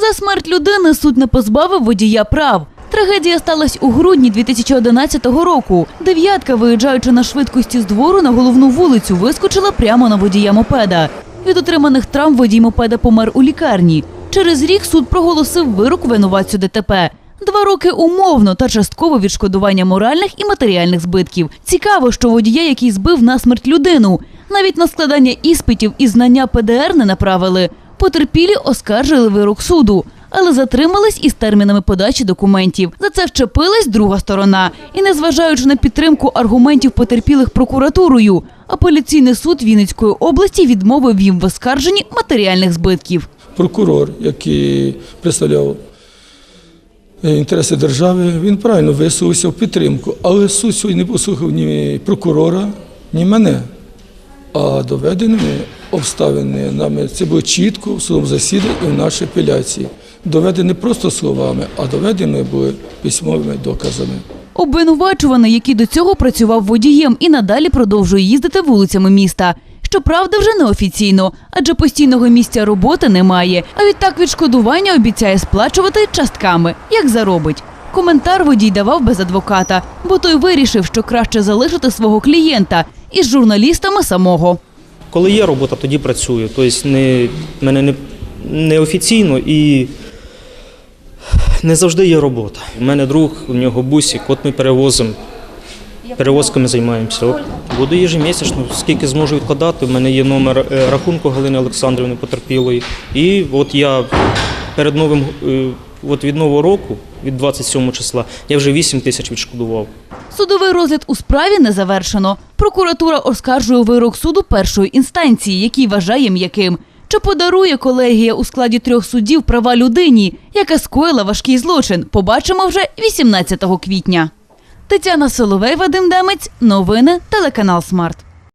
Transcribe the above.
За смерть людини суд не позбавив водія прав. Трагедія сталася у грудні 2011 року. Дев'ятка, виїжджаючи на швидкості з двору на головну вулицю, вискочила прямо на водія мопеда. Від отриманих травм водій мопеда помер у лікарні. Через рік суд проголосив вирок винуватцю ДТП. Два роки умовно та частково відшкодування моральних і матеріальних збитків. Цікаво, що водія, який збив насмерть людину, навіть на складання іспитів і знання ПДР не направили. Потерпілі оскаржили вирок суду, але затримались із термінами подачі документів. За це вчепилась друга сторона. І незважаючи на підтримку аргументів потерпілих прокуратурою, апеляційний суд Вінницької області відмовив їм в оскарженні матеріальних збитків. прокурор, який представляв е, інтереси держави, він правильно висувався в підтримку. Але суд сьогодні не послухав ні прокурора, ні мене. А доведеними обставини нами це було чітко в судовому засіданні і в нашій апеляції. Доведені не просто словами, а доведені були письмовими доказами. Обвинувачуваний, який до цього працював водієм і надалі продовжує їздити вулицями міста. Щоправда, вже неофіційно, адже постійного місця роботи немає. А відтак відшкодування обіцяє сплачувати частками, як заробить. Коментар водій давав без адвоката, бо той вирішив, що краще залишити свого клієнта із журналістами самого. Коли є робота, тоді працюю. Тобто не, мене не, не офіційно і не завжди є робота. У мене друг, у нього бусик, от ми перевозимо. Перевозками займаємося. От Буду ежемісячно, скільки зможу відкладати. У мене є номер е, рахунку Галини Олександрівни потерпілої. І от я перед новим, е, от від нового року, від 27 числа, я вже 8 тисяч відшкодував. Судовий розгляд у справі не завершено. Прокуратура оскаржує вирок суду першої інстанції, який вважає м'яким. Чи подарує колегія у складі трьох суддів права людині, яка скоїла важкий злочин? Побачимо вже 18 квітня. Тетяна Соловей, Вадим Демець. Новини телеканал Смарт.